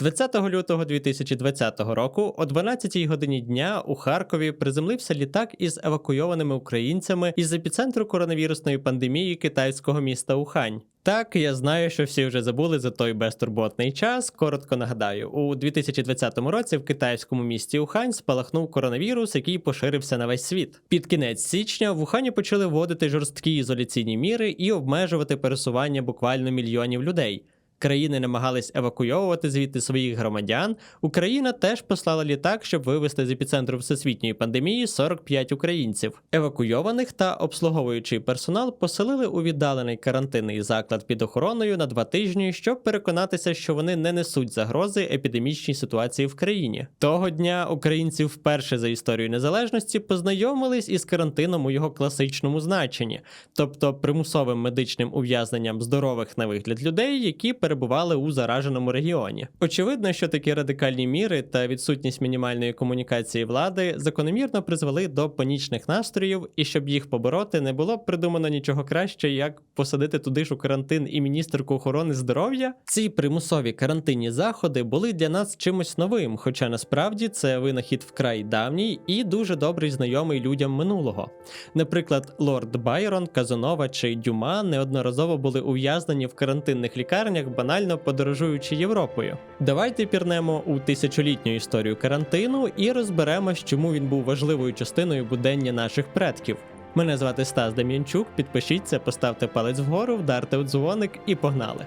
20 лютого 2020 року о 12 годині дня у Харкові приземлився літак із евакуйованими українцями із епіцентру коронавірусної пандемії китайського міста Ухань. Так, я знаю, що всі вже забули за той безтурботний час. Коротко нагадаю, у 2020 році в китайському місті Ухань спалахнув коронавірус, який поширився на весь світ. Під кінець січня в Ухані почали вводити жорсткі ізоляційні міри і обмежувати пересування буквально мільйонів людей. Країни намагались евакуйовувати звідти своїх громадян. Україна теж послала літак, щоб вивезти з епіцентру всесвітньої пандемії 45 українців. Евакуйованих та обслуговуючий персонал поселили у віддалений карантинний заклад під охороною на два тижні, щоб переконатися, що вони не несуть загрози епідемічній ситуації в країні. Того дня українці вперше за історію незалежності познайомились із карантином у його класичному значенні, тобто примусовим медичним ув'язненням здорових на вигляд людей, які перебували у зараженому регіоні. Очевидно, що такі радикальні міри та відсутність мінімальної комунікації влади закономірно призвели до панічних настроїв, і щоб їх побороти, не було придумано нічого краще, як посадити туди ж у карантин і міністерку охорони здоров'я. Ці примусові карантинні заходи були для нас чимось новим, хоча насправді це винахід вкрай давній і дуже добрий знайомий людям минулого. Наприклад, лорд Байрон, Казанова чи Дюма неодноразово були ув'язнені в карантинних лікарнях, банально подорожуючи Європою. Давайте пірнемо у тисячолітню історію карантину і розберемось, чому він був важливою частиною будення наших предків. Мене звати Стас Дем'янчук. Підпишіться, поставте палець вгору, вдарте у дзвоник і погнали.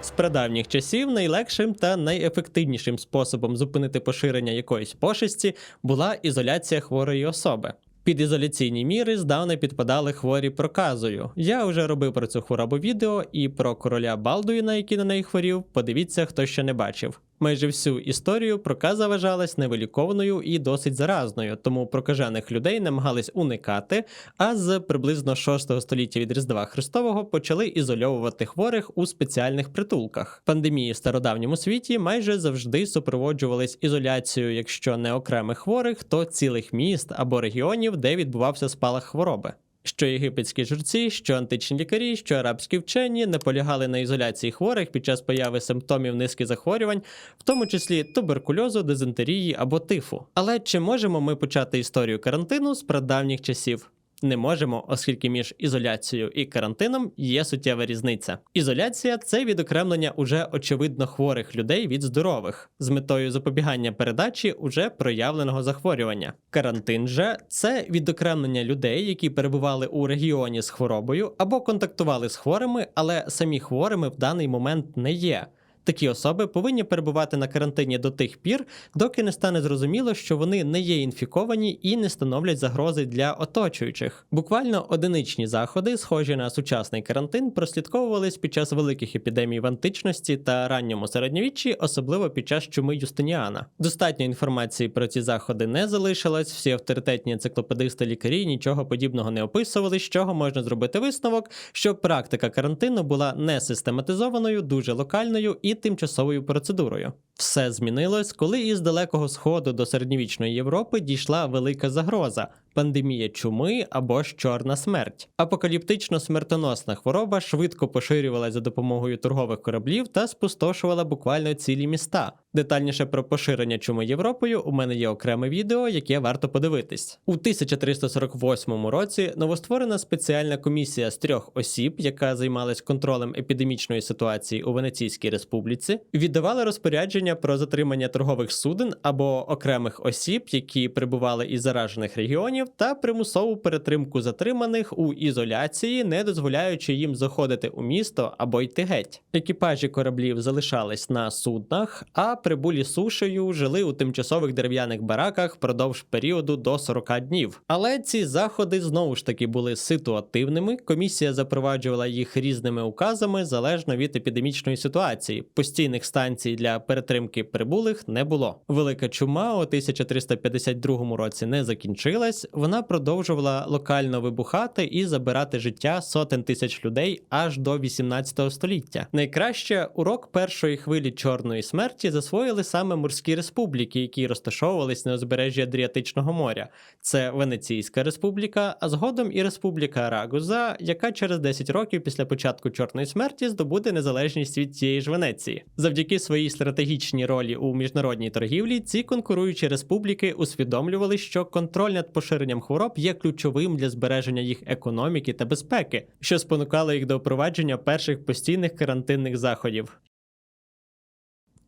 З прадавніх часів найлегшим та найефективнішим способом зупинити поширення якоїсь пошесті була ізоляція хворої особи. Під ізоляційні міри здавна підпадали хворі проказою. Я вже робив про цю хворобу відео і про короля Балдуїна, який на неї хворів. Подивіться, хто ще не бачив. Майже всю історію проказа вважалась невилікованою і досить заразною, тому прокажених людей намагались уникати. А з приблизно 6 століття від Різдва Христового почали ізольовувати хворих у спеціальних притулках. Пандемії в стародавньому світі майже завжди супроводжувались ізоляцією, якщо не окремих хворих, то цілих міст або регіонів, де відбувався спалах хвороби. Що єгипетські журці, що античні лікарі, що арабські вчені наполягали на ізоляції хворих під час появи симптомів низки захворювань, в тому числі туберкульозу, дизентерії або тифу. Але чи можемо ми почати історію карантину з прадавніх часів? Не можемо, оскільки між ізоляцією і карантином є суттєва різниця. Ізоляція це відокремлення уже очевидно хворих людей від здорових з метою запобігання передачі уже проявленого захворювання. Карантин же це відокремлення людей, які перебували у регіоні з хворобою або контактували з хворими, але самі хворими в даний момент не є. Такі особи повинні перебувати на карантині до тих пір, доки не стане зрозуміло, що вони не є інфіковані і не становлять загрози для оточуючих. Буквально одиничні заходи, схожі на сучасний карантин, прослідковувались під час великих епідемій в античності та ранньому середньовіччі, особливо під час чуми Юстиніана. Достатньо інформації про ці заходи не залишилось. Всі авторитетні енциклопедисти лікарі нічого подібного не описували, з чого можна зробити висновок, що практика карантину була не систематизованою, дуже локальною і тимчасовою процедурою. Все змінилось, коли із далекого сходу до середньовічної Європи дійшла велика загроза пандемія чуми або ж чорна смерть. Апокаліптично смертоносна хвороба швидко поширювалася за допомогою торгових кораблів та спустошувала буквально цілі міста. Детальніше про поширення чуми Європою у мене є окреме відео, яке варто подивитись. У 1348 році новостворена спеціальна комісія з трьох осіб, яка займалась контролем епідемічної ситуації у Венеційській республіці, віддавала розпорядження про затримання торгових суден або окремих осіб, які прибували із заражених регіонів, та примусову перетримку затриманих у ізоляції, не дозволяючи їм заходити у місто або йти геть. Екіпажі кораблів залишались на суднах, а прибулі сушею жили у тимчасових дерев'яних бараках впродовж періоду до 40 днів. Але ці заходи знову ж таки були ситуативними. Комісія запроваджувала їх різними указами залежно від епідемічної ситуації, постійних станцій для перетримки прибулих не було. Велика чума у 1352 році не закінчилась. Вона продовжувала локально вибухати і забирати життя сотень тисяч людей аж до 18 століття. Найкраще урок першої хвилі чорної смерті засвоїли саме морські республіки, які розташовувались на узбережжі Адріатичного моря. Це Венеційська республіка, а згодом і Республіка Рагуза, яка через 10 років після початку чорної смерті здобуде незалежність від цієї ж Венеції. Завдяки своїй стратегічній ролі у міжнародній торгівлі ці конкуруючі республіки усвідомлювали, що контроль над поширенням хвороб є ключовим для збереження їх економіки та безпеки, що спонукало їх до впровадження перших постійних карантинних заходів.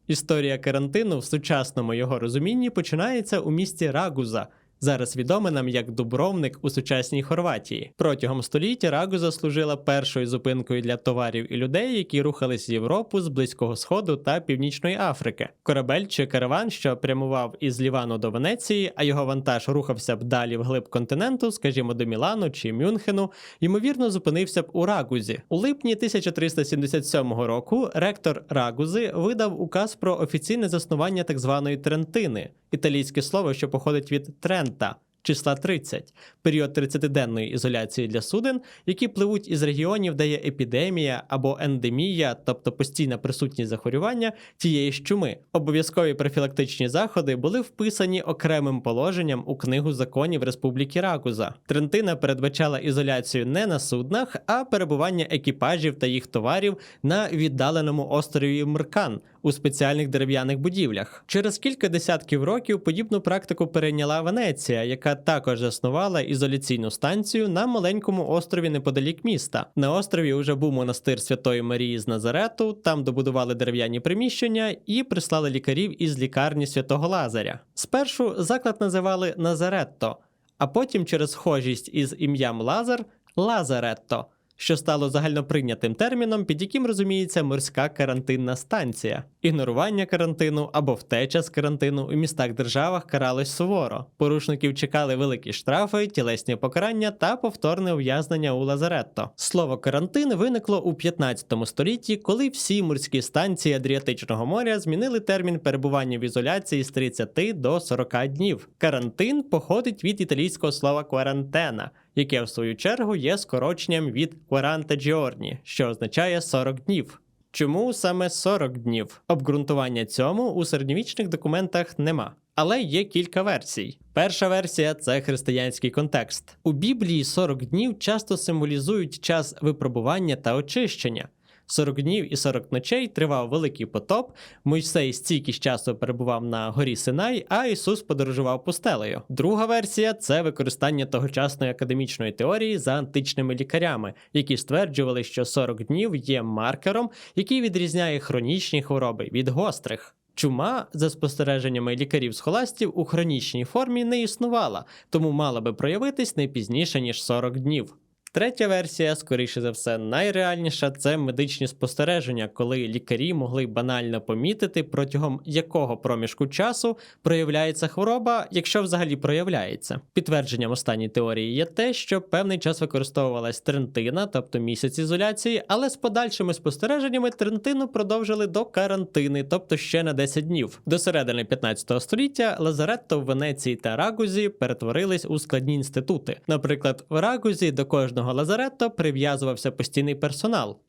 Історія карантину в сучасному його розумінні починається у місті Рагуза. Зараз відоме нам як Дубровник у сучасній Хорватії. Протягом століття Рагуза служила першою зупинкою для товарів і людей, які рухались з Європу з Близького Сходу та Північної Африки. Корабель чи караван, що прямував із Лівану до Венеції, а його вантаж рухався б далі вглиб континенту, скажімо, до Мілану чи Мюнхену, ймовірно, зупинився б у Рагузі. У липні 1377 року ректор Рагузи видав указ про офіційне заснування так званої Трентини, італійське слово, що походить від Трента. Числа 30 період 30-денної ізоляції для суден, які пливуть із регіонів, де є епідемія або ендемія, тобто постійна присутність захворювання тієї ж чуми. Обов'язкові профілактичні заходи були вписані окремим положенням у книгу законів Республіки Рагуза. Трентина передбачала ізоляцію не на суднах, а перебування екіпажів та їх товарів на віддаленому острові Мркан у спеціальних дерев'яних будівлях. Через кілька десятків років подібну практику перейняла Венеція, яка також заснувала ізоляційну станцію на маленькому острові неподалік міста. На острові вже був монастир Святої Марії з Назарету, там добудували дерев'яні приміщення і прислали лікарів із лікарні святого Лазаря. Спершу заклад називали Назаретто, а потім через схожість із ім'ям Лазар Лазаретто що стало загальноприйнятим терміном, під яким розуміється морська карантинна станція. Ігнорування карантину або втеча з карантину у містах державах каралось суворо. Порушників чекали великі штрафи, тілесні покарання та повторне ув'язнення у лазаретто. Слово карантин виникло у 15 столітті, коли всі морські станції Адріатичного моря змінили термін перебування в ізоляції з 30 до 40 днів. Карантин походить від італійського слова кварантена яке в свою чергу є скороченням від 40 giorni, що означає 40 днів. Чому саме 40 днів? Обґрунтування цьому у середньовічних документах нема. Але є кілька версій. Перша версія це християнський контекст. У Біблії 40 днів часто символізують час випробування та очищення. 40 днів і 40 ночей тривав великий потоп. Мойсей стільки часу перебував на горі Синай, а Ісус подорожував пустелею. Друга версія це використання тогочасної академічної теорії за античними лікарями, які стверджували, що 40 днів є маркером, який відрізняє хронічні хвороби від гострих. Чума, за спостереженнями лікарів схоластів, у хронічній формі не існувала, тому мала би проявитись не пізніше ніж 40 днів. Третя версія, скоріше за все, найреальніша це медичні спостереження, коли лікарі могли банально помітити, протягом якого проміжку часу проявляється хвороба, якщо взагалі проявляється. Підтвердженням останньої теорії є те, що певний час використовувалась трентина, тобто місяць ізоляції, але з подальшими спостереженнями трентину продовжили до карантини, тобто ще на 10 днів. До середини 15 століття Лазаретто в Венеції та Рагузі перетворились у складні інститути. Наприклад, в Рагузі до кожного лазаретто прив'язувався постійний персонал.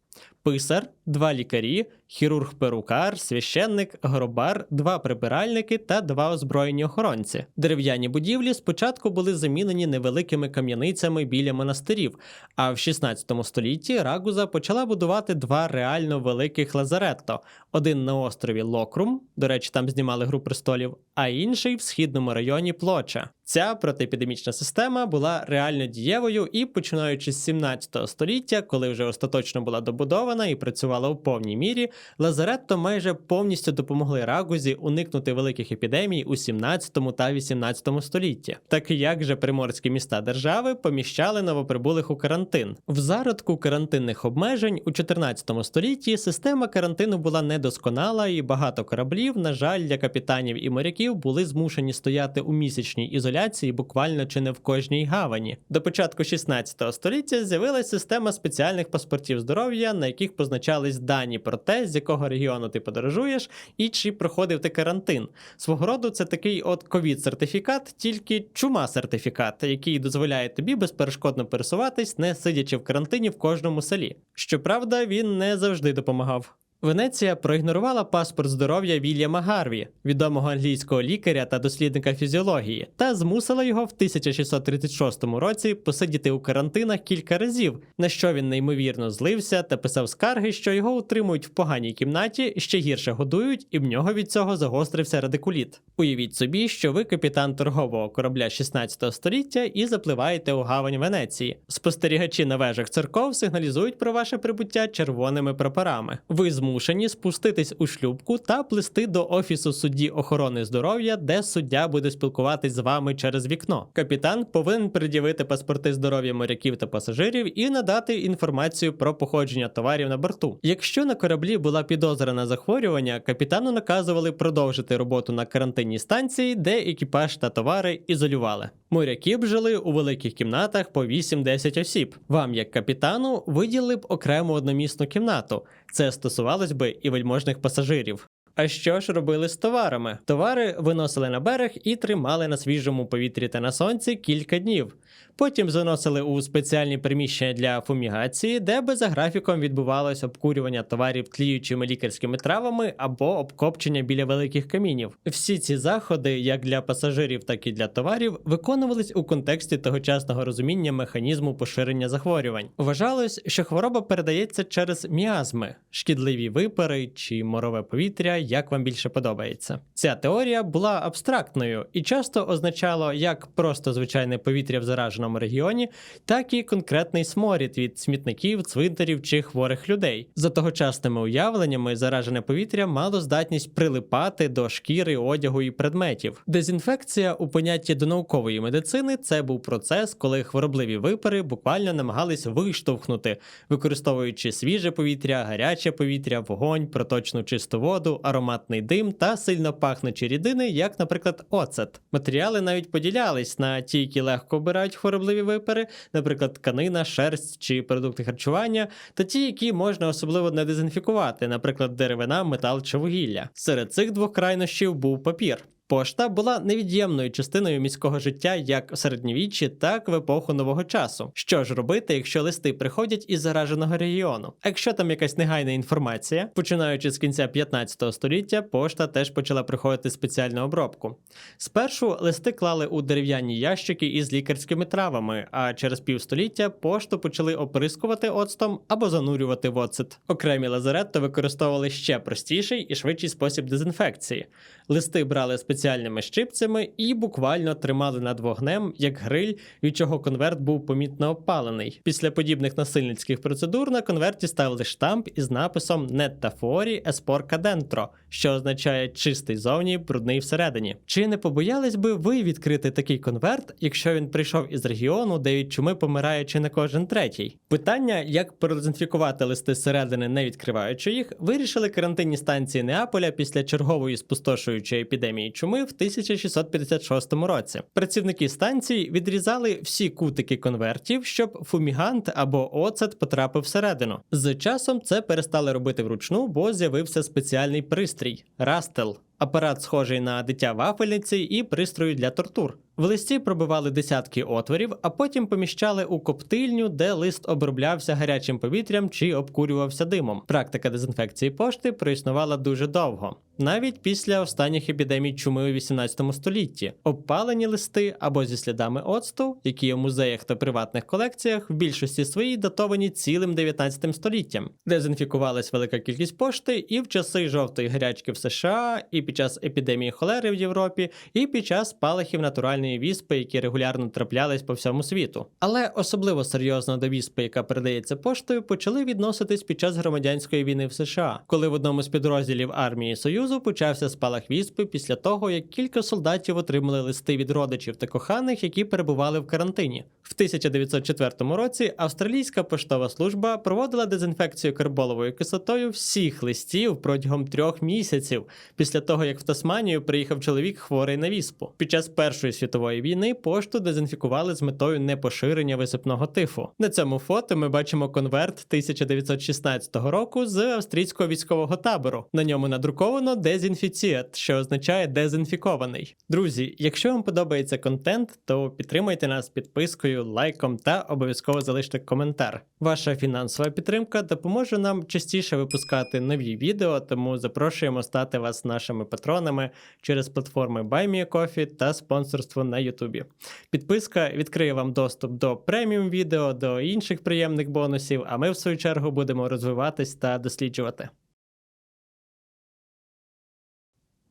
Писар, два лікарі, хірург-перукар, священник, гробар, два прибиральники та два озброєні охоронці. Дерев'яні будівлі спочатку були замінені невеликими кам'яницями біля монастирів, а в 16 столітті Рагуза почала будувати два реально великих лазаретто: один на острові Локрум, до речі, там знімали гру престолів, а інший в східному районі Плоча. Ця протиепідемічна система була реально дієвою і починаючи з 17 століття, коли вже остаточно була добудована і працювала у повній мірі, лазаретто майже повністю допомогли Рагузі уникнути великих епідемій у 17 та 18 столітті. Так як же приморські міста держави поміщали новоприбулих у карантин. В зародку карантинних обмежень у 14 столітті система карантину була недосконала, і багато кораблів, на жаль, для капітанів і моряків були змушені стояти у місячній ізоляції буквально чи не в кожній гавані. До початку 16 століття з'явилася система спеціальних паспортів здоров'я, на яких позначались дані про те, з якого регіону ти подорожуєш і чи проходив ти карантин. Свого роду це такий от ковід-сертифікат, тільки чума-сертифікат, який дозволяє тобі безперешкодно пересуватись, не сидячи в карантині в кожному селі. Щоправда, він не завжди допомагав. Венеція проігнорувала паспорт здоров'я Вільяма Гарві, відомого англійського лікаря та дослідника фізіології, та змусила його в 1636 році посидіти у карантинах кілька разів, на що він неймовірно злився та писав скарги, що його утримують в поганій кімнаті, ще гірше годують, і в нього від цього загострився радикуліт. Уявіть собі, що ви капітан торгового корабля 16 століття і запливаєте у гавань Венеції. Спостерігачі на вежах церков сигналізують про ваше прибуття червоними прапорами. Ви змушені спуститись у шлюбку та плисти до офісу судді охорони здоров'я, де суддя буде спілкуватись з вами через вікно. Капітан повинен пред'явити паспорти здоров'я моряків та пасажирів і надати інформацію про походження товарів на борту. Якщо на кораблі була підозра на захворювання, капітану наказували продовжити роботу на карантинній станції, де екіпаж та товари ізолювали. Моряки б жили у великих кімнатах по 8-10 осіб. Вам, як капітану, виділили б окрему одномісну кімнату. Це стосувалось би і вельможних пасажирів. А що ж робили з товарами? Товари виносили на берег і тримали на свіжому повітрі та на сонці кілька днів. Потім заносили у спеціальні приміщення для фумігації, де би за графіком відбувалось обкурювання товарів тліючими лікарськими травами або обкопчення біля великих камінів. Всі ці заходи, як для пасажирів, так і для товарів, виконувались у контексті тогочасного розуміння механізму поширення захворювань. Вважалось, що хвороба передається через міазми, шкідливі випари чи морове повітря, як вам більше подобається. Ця теорія була абстрактною і часто означало як просто звичайне повітря в зараженому регіоні, так і конкретний сморід від смітників, цвинтарів чи хворих людей. За тогочасними уявленнями, заражене повітря мало здатність прилипати до шкіри, одягу і предметів. Дезінфекція у понятті до наукової медицини це був процес, коли хворобливі випари буквально намагались виштовхнути, використовуючи свіже повітря, гаряче повітря, вогонь, проточну чисту воду, ароматний дим та сильно пахнучі рідини, як, наприклад, оцет. Матеріали навіть поділялись на ті, які легко обирають хворобливі випари, наприклад, тканина, шерсть чи продукти харчування, та ті, які можна особливо не дезінфікувати, наприклад, деревина, метал чи вугілля. Серед цих двох крайнощів був папір. Пошта була невід'ємною частиною міського життя як в середньовіччі, так в епоху нового часу. Що ж робити, якщо листи приходять із зараженого регіону? Якщо там якась негайна інформація, починаючи з кінця 15 століття, пошта теж почала приходити спеціальну обробку. Спершу листи клали у дерев'яні ящики із лікарськими травами, а через півстоліття пошту почали оприскувати оцтом або занурювати в оцет. Окремі лазаретто використовували ще простіший і швидший спосіб дезінфекції. Листи брали спеціальними щипцями і буквально тримали над вогнем як гриль, від чого конверт був помітно опалений. Після подібних насильницьких процедур на конверті ставили штамп із написом «Netta fuori e sporca що означає чистий зовні, брудний всередині. Чи не побоялись би ви відкрити такий конверт, якщо він прийшов із регіону, де від чуми помирає чи не кожен третій? Питання, як продезінфікувати листи зсередини, не відкриваючи їх, вирішили карантинні станції Неаполя після чергової спустошуючої епідемії чуми в 1656 році. Працівники станції відрізали всі кутики конвертів, щоб фумігант або оцет потрапив всередину. З часом це перестали робити вручну, бо з'явився спеціальний пристрій растел. Апарат схожий на дитя вафельниці і пристрою для тортур. В листі пробивали десятки отворів, а потім поміщали у коптильню, де лист оброблявся гарячим повітрям чи обкурювався димом. Практика дезінфекції пошти проіснувала дуже довго, навіть після останніх епідемій чуми у 18 столітті. Обпалені листи або зі слідами оцту, які у музеях та приватних колекціях в більшості своїй датовані цілим 19 століттям. Дезінфікувалась велика кількість пошти і в часи жовтої гарячки в США, і під час епідемії холери в Європі, і під час спалахів натуральної віспи, які регулярно траплялись по всьому світу. Але особливо серйозно до віспи, яка передається поштою, почали відноситись під час громадянської війни в США, коли в одному з підрозділів армії Союзу почався спалах віспи після того, як кілька солдатів отримали листи від родичів та коханих, які перебували в карантині. В 1904 році австралійська поштова служба проводила дезінфекцію карболовою кислотою всіх листів протягом трьох місяців після того, як в Тасманію приїхав чоловік хворий на віспу. Під час Першої світової світової війни пошту дезінфікували з метою непоширення висипного тифу. На цьому фото ми бачимо конверт 1916 року з австрійського військового табору. На ньому надруковано дезінфіціат, що означає дезінфікований. Друзі, якщо вам подобається контент, то підтримайте нас підпискою, лайком та обов'язково залиште коментар. Ваша фінансова підтримка допоможе нам частіше випускати нові відео, тому запрошуємо стати вас нашими патронами через платформи BuyMeACoffee та спонсорство на Ютубі. Підписка відкриє вам доступ до преміум відео, до інших приємних бонусів, а ми в свою чергу будемо розвиватись та досліджувати.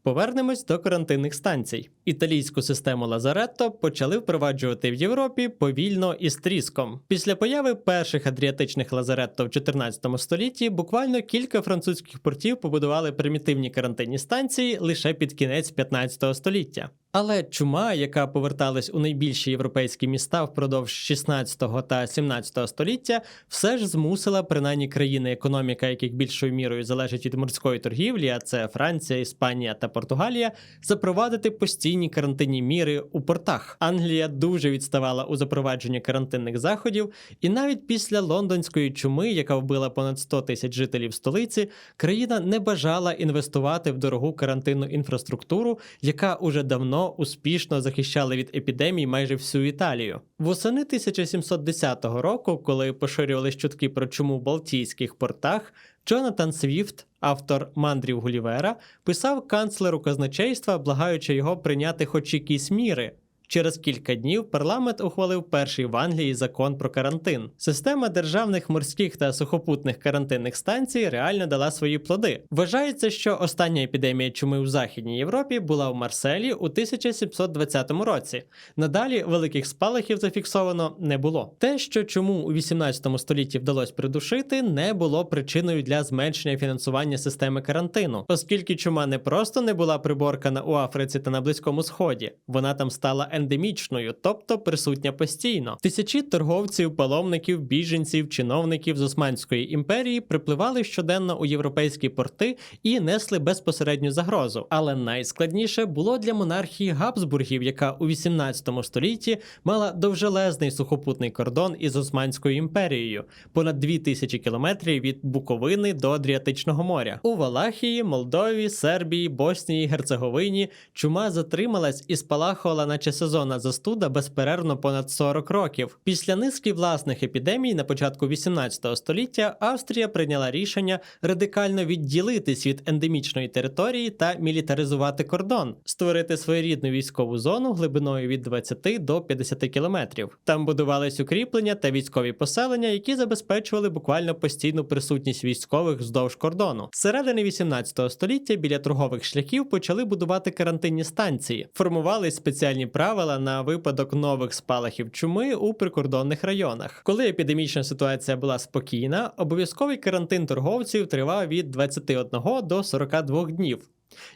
Повернемось до карантинних станцій. Італійську систему Лазаретто почали впроваджувати в Європі повільно і з тріском. Після появи перших адріатичних лазаретто в 14 столітті буквально кілька французьких портів побудували примітивні карантинні станції лише під кінець 15 століття. Але чума, яка поверталась у найбільші європейські міста впродовж 16 та 17 століття, все ж змусила принаймні країни, економіка яких більшою мірою залежить від морської торгівлі, а це Франція, Іспанія та Португалія, запровадити постійні карантинні міри у портах. Англія дуже відставала у запровадженні карантинних заходів, і навіть після лондонської чуми, яка вбила понад 100 тисяч жителів столиці, країна не бажала інвестувати в дорогу карантинну інфраструктуру, яка уже давно успішно захищали від епідемій майже всю Італію. Восени 1710 року, коли поширювались чутки про чуму в Балтійських портах, Джонатан Свіфт, автор мандрів Гулівера, писав канцлеру казначейства, благаючи його прийняти хоч якісь міри. Через кілька днів парламент ухвалив перший в Англії закон про карантин. Система державних морських та сухопутних карантинних станцій реально дала свої плоди. Вважається, що остання епідемія чуми у Західній Європі була в Марселі у 1720 році. Надалі великих спалахів зафіксовано не було. Те, що чому у 18 столітті вдалося придушити, не було причиною для зменшення фінансування системи карантину, оскільки чума не просто не була приборкана у Африці та на Близькому Сході, вона там стала ендемічною, тобто присутня постійно. Тисячі торговців, паломників, біженців, чиновників з Османської імперії припливали щоденно у європейські порти і несли безпосередню загрозу. Але найскладніше було для монархії Габсбургів, яка у 18 столітті мала довжелезний сухопутний кордон із Османською імперією, понад 2000 кілометрів від Буковини до Адріатичного моря. У Валахії, Молдові, Сербії, Боснії, Герцеговині чума затрималась і спалахувала, наче сезонна застуда безперервно понад 40 років. Після низки власних епідемій на початку 18 століття Австрія прийняла рішення радикально відділитись від ендемічної території та мілітаризувати кордон, створити своєрідну військову зону глибиною від 20 до 50 кілометрів. Там будувались укріплення та військові поселення, які забезпечували буквально постійну присутність військових вздовж кордону. З середини 18 століття біля торгових шляхів почали будувати карантинні станції, формувались спеціальні правила на випадок нових спалахів чуми у прикордонних районах. Коли епідемічна ситуація була спокійна, обов'язковий карантин торговців тривав від 21 до 42 днів.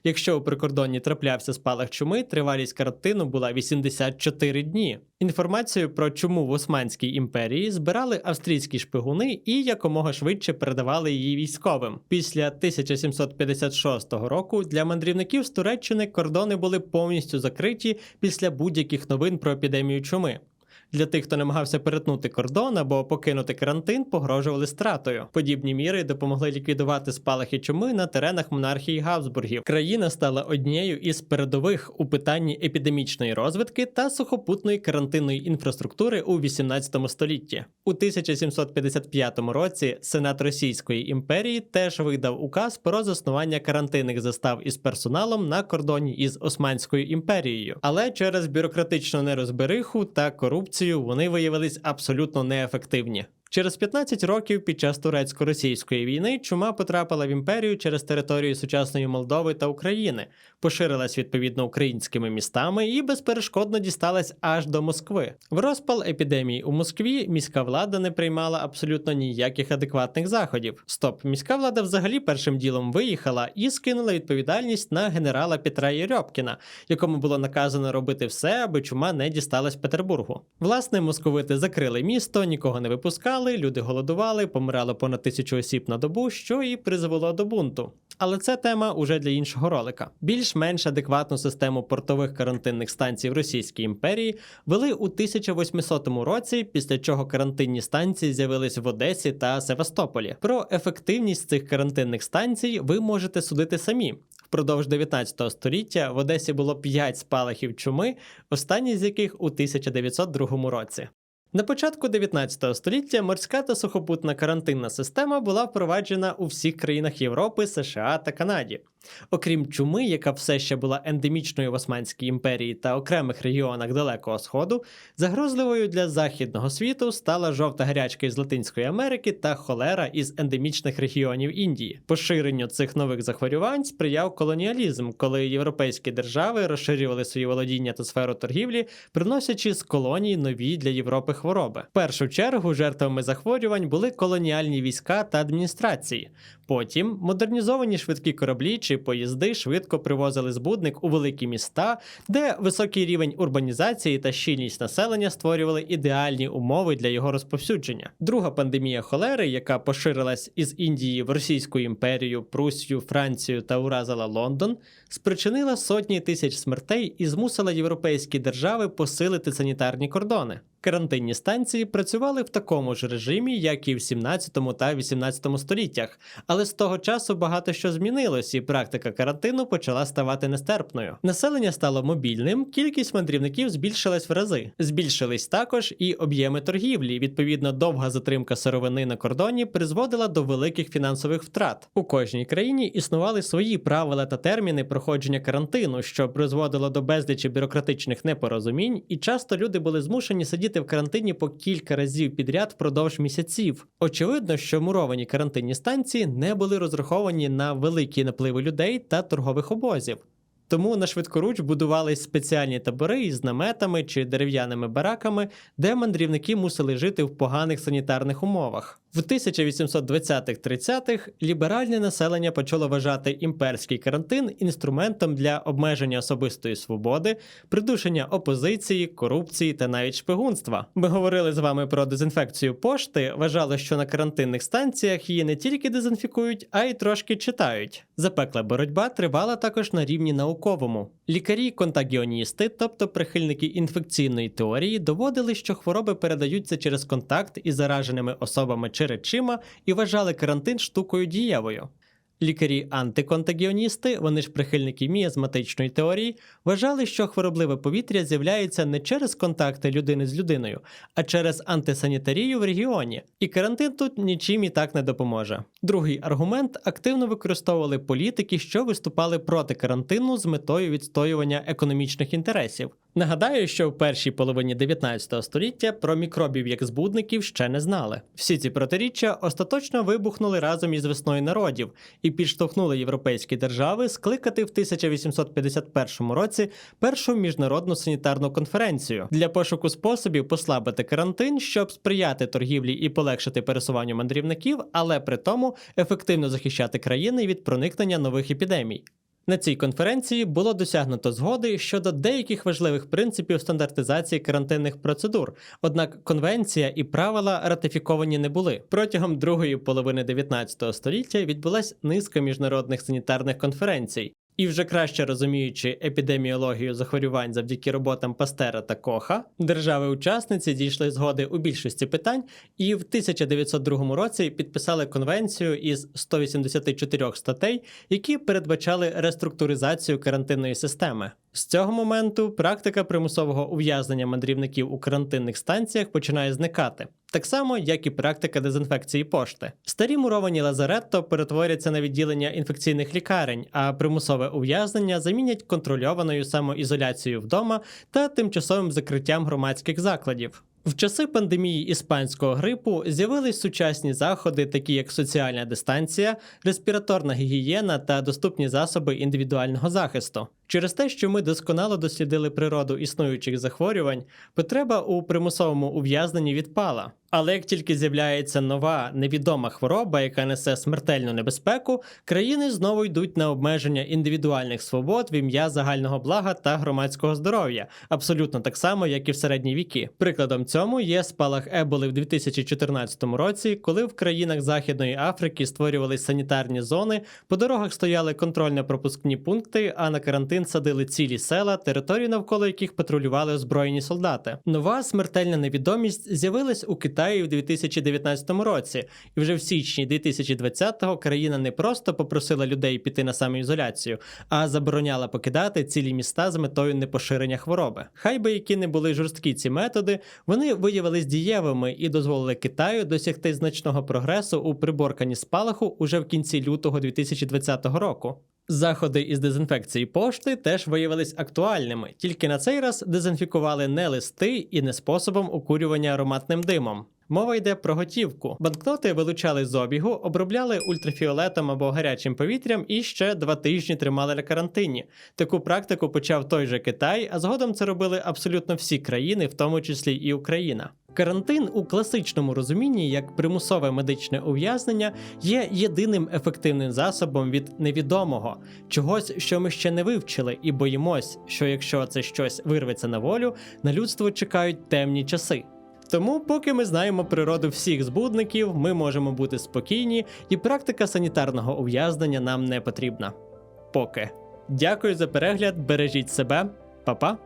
Якщо у прикордонні траплявся спалах чуми, тривалість карантину була 84 дні. Інформацію про чуму в Османській імперії збирали австрійські шпигуни і якомога швидше передавали її військовим. Після 1756 року для мандрівників з Туреччини кордони були повністю закриті після будь-яких новин про епідемію чуми. Для тих, хто намагався перетнути кордон або покинути карантин, погрожували стратою. Подібні міри допомогли ліквідувати спалахи чуми на теренах монархії Габсбургів. Країна стала однією із передових у питанні епідемічної розвитки та сухопутної карантинної інфраструктури у 18 столітті. У 1755 році Сенат Російської імперії теж видав указ про заснування карантинних застав із персоналом на кордоні із Османською імперією, але через бюрократичну нерозбериху та корупцію вони виявились абсолютно неефективні. Через 15 років під час турецько-російської війни чума потрапила в імперію через територію сучасної Молдови та України, поширилась відповідно українськими містами і безперешкодно дісталась аж до Москви. В розпал епідемії у Москві міська влада не приймала абсолютно ніяких адекватних заходів. Стоп, міська влада взагалі першим ділом виїхала і скинула відповідальність на генерала Петра Єрьопкіна, якому було наказано робити все, аби чума не дісталась Петербургу. Власне, московити закрили місто, нікого не випускали війнували, люди голодували, помирало понад тисячу осіб на добу, що і призвело до бунту. Але це тема уже для іншого ролика. Більш-менш адекватну систему портових карантинних станцій в Російській імперії вели у 1800 році, після чого карантинні станції з'явились в Одесі та Севастополі. Про ефективність цих карантинних станцій ви можете судити самі. Впродовж 19 століття в Одесі було 5 спалахів чуми, останній з яких у 1902 році. На початку 19 століття морська та сухопутна карантинна система була впроваджена у всіх країнах Європи, США та Канаді. Окрім чуми, яка все ще була ендемічною в Османській імперії та окремих регіонах Далекого Сходу, загрозливою для західного світу стала жовта гарячка із Латинської Америки та холера із ендемічних регіонів Індії. Поширенню цих нових захворювань сприяв колоніалізм, коли європейські держави розширювали свої володіння та сферу торгівлі, приносячи з колоній нові для Європи хвороби. В першу чергу жертвами захворювань були колоніальні війська та адміністрації. Потім модернізовані швидкі кораблі чи поїзди швидко привозили збудник у великі міста, де високий рівень урбанізації та щільність населення створювали ідеальні умови для його розповсюдження. Друга пандемія холери, яка поширилась із Індії в Російську імперію, Прусію, Францію та уразила Лондон, спричинила сотні тисяч смертей і змусила європейські держави посилити санітарні кордони. Карантинні станції працювали в такому ж режимі, як і в 17 та 18 століттях, але з того часу багато що змінилось, і практика карантину почала ставати нестерпною. Населення стало мобільним, кількість мандрівників збільшилась в рази. Збільшились також і об'єми торгівлі. Відповідно, довга затримка сировини на кордоні призводила до великих фінансових втрат. У кожній країні існували свої правила та терміни проходження карантину, що призводило до безлічі бюрократичних непорозумінь, і часто люди були змушені сидіти в карантині по кілька разів підряд впродовж місяців. Очевидно, що муровані карантинні станції не були розраховані на великі напливи людей та торгових обозів. Тому на швидкоруч будувались спеціальні табори із наметами чи дерев'яними бараками, де мандрівники мусили жити в поганих санітарних умовах. В 1820-30-х ліберальне населення почало вважати імперський карантин інструментом для обмеження особистої свободи, придушення опозиції, корупції та навіть шпигунства. Ми говорили з вами про дезінфекцію пошти. Вважали, що на карантинних станціях її не тільки дезінфікують, а й трошки читають. Запекла боротьба тривала також на рівні науковому. Лікарі-контагіоністи, тобто прихильники інфекційної теорії, доводили, що хвороби передаються через контакт із зараженими особами чи речима і вважали карантин штукою дієвою. Лікарі-антиконтагіоністи, вони ж прихильники міазматичної теорії, вважали, що хворобливе повітря з'являється не через контакти людини з людиною, а через антисанітарію в регіоні, і карантин тут нічим і так не допоможе. Другий аргумент активно використовували політики, що виступали проти карантину з метою відстоювання економічних інтересів. Нагадаю, що в першій половині 19 століття про мікробів як збудників ще не знали. Всі ці протиріччя остаточно вибухнули разом із весною народів і підштовхнули європейські держави скликати в 1851 році першу міжнародну санітарну конференцію для пошуку способів послабити карантин, щоб сприяти торгівлі і полегшити пересуванню мандрівників, але при тому ефективно захищати країни від проникнення нових епідемій. На цій конференції було досягнуто згоди щодо деяких важливих принципів стандартизації карантинних процедур, однак конвенція і правила ратифіковані не були. Протягом другої половини 19 століття відбулась низка міжнародних санітарних конференцій. І вже краще розуміючи епідеміологію захворювань завдяки роботам Пастера та Коха, держави-учасниці дійшли згоди у більшості питань і в 1902 році підписали конвенцію із 184 статей, які передбачали реструктуризацію карантинної системи. З цього моменту практика примусового ув'язнення мандрівників у карантинних станціях починає зникати, так само як і практика дезінфекції пошти. Старі муровані лазаретто перетворяться на відділення інфекційних лікарень, а примусове ув'язнення замінять контрольованою самоізоляцією вдома та тимчасовим закриттям громадських закладів. В часи пандемії іспанського грипу з'явились сучасні заходи, такі як соціальна дистанція, респіраторна гігієна та доступні засоби індивідуального захисту. Через те, що ми досконало дослідили природу існуючих захворювань, потреба у примусовому ув'язненні відпала. Але як тільки з'являється нова невідома хвороба, яка несе смертельну небезпеку, країни знову йдуть на обмеження індивідуальних свобод в ім'я загального блага та громадського здоров'я, абсолютно так само, як і в середні віки. Прикладом цьому є спалах Еболи в 2014 році, коли в країнах Західної Африки створювались санітарні зони, по дорогах стояли контрольно-пропускні пункти, а на карантин садили цілі села, території навколо яких патрулювали озброєні солдати. Нова смертельна невідомість з'явилась у Китаї в 2019 році, і вже в січні 2020-го країна не просто попросила людей піти на самоізоляцію, а забороняла покидати цілі міста з метою непоширення хвороби. Хай би які не були жорсткі ці методи, вони виявились дієвими і дозволили Китаю досягти значного прогресу у приборканні спалаху уже в кінці лютого 2020 року. Заходи із дезінфекції пошти теж виявились актуальними, тільки на цей раз дезінфікували не листи і не способом окурювання ароматним димом. Мова йде про готівку. Банкноти вилучали з обігу, обробляли ультрафіолетом або гарячим повітрям і ще два тижні тримали на карантині. Таку практику почав той же Китай, а згодом це робили абсолютно всі країни, в тому числі і Україна. Карантин у класичному розумінні як примусове медичне ув'язнення є єдиним ефективним засобом від невідомого, чогось, що ми ще не вивчили, і боїмось, що якщо це щось вирветься на волю, на людство чекають темні часи. Тому, поки ми знаємо природу всіх збудників, ми можемо бути спокійні, і практика санітарного ув'язнення нам не потрібна. Поки. Дякую за перегляд, бережіть себе, Па-па!